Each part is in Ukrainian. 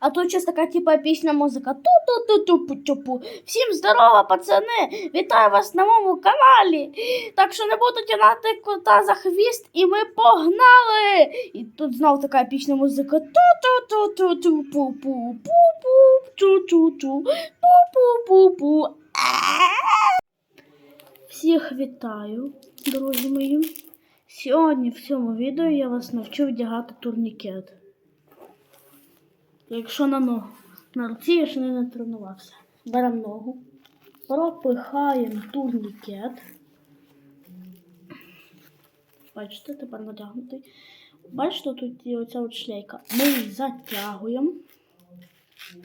А тут щось така типа епічна музика. Ту-ту-ту-ту-пу-ту-пу. Всім здорово, пацани! Вітаю вас на моєму каналі. Так що не буду тягнати кота за хвіст, і ми погнали! І тут знов така епічна музика. Ту-ту-ту-ту-ту-пу-пу. Пу-пу. Ту-ту-ту. Пу-пу-пу-пу. Всіх вітаю, друзі мої. Сьогодні в цьому відео я вас навчу вдягати турнікет. Якщо на ногу. На руці я ще не тренувався. Беремо ногу, пропихаємо турнікет. Бачите, тепер натягнутий. Бачите, тут є оця от шлейка. Ми її затягуємо.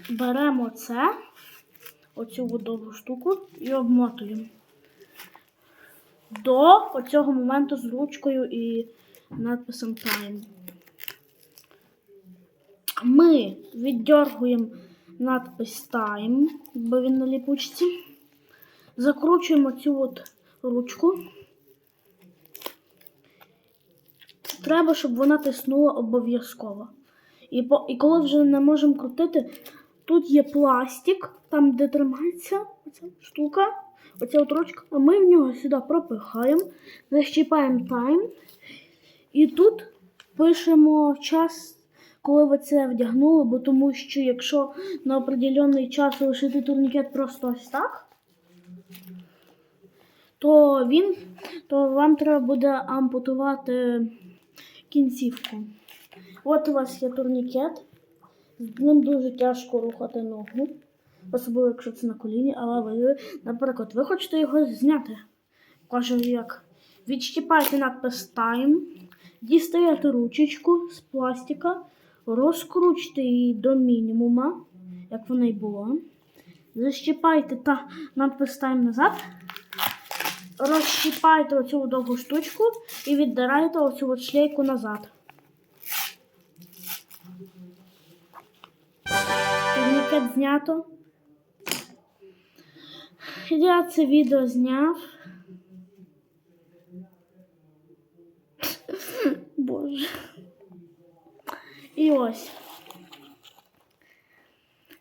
Беремо це, оцю довгу штуку і обмотуємо до оцього моменту з ручкою і надписом Time. Ми віддергуємо надпис Time, бо він на ліпучці. Закручуємо цю от ручку. Треба, щоб вона тиснула обов'язково. І, і коли вже не можемо крутити, тут є пластик, там, де тримається оця штука, оця от ручка, а ми в нього сюди пропихаємо, защіпаємо тайм. І тут пишемо час, коли ви це вдягнули, бо тому що якщо на определений час лишити турнікет просто ось так, то він, то вам треба буде ампутувати кінцівку. От у вас є турнікет. З ним дуже тяжко рухати ногу, особливо якщо це на коліні, але ви, наприклад, ви хочете його зняти. Кажу як. Відщіпайте надпис Time, дістаєте ручечку з пластика, розкручте її до мінімума, як вона й була. Защіпайте та надпис Time назад. Розщіпайте оцю довгу штучку і віддираєте оцю от шлейку назад. Турнікет знято. Я це відео зняв. Боже. І ось.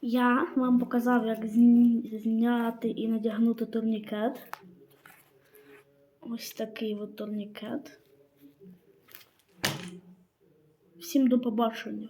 Я вам показав, як зняти і надягнути турнікет. Ось такий от турнікет. Всім до побачення.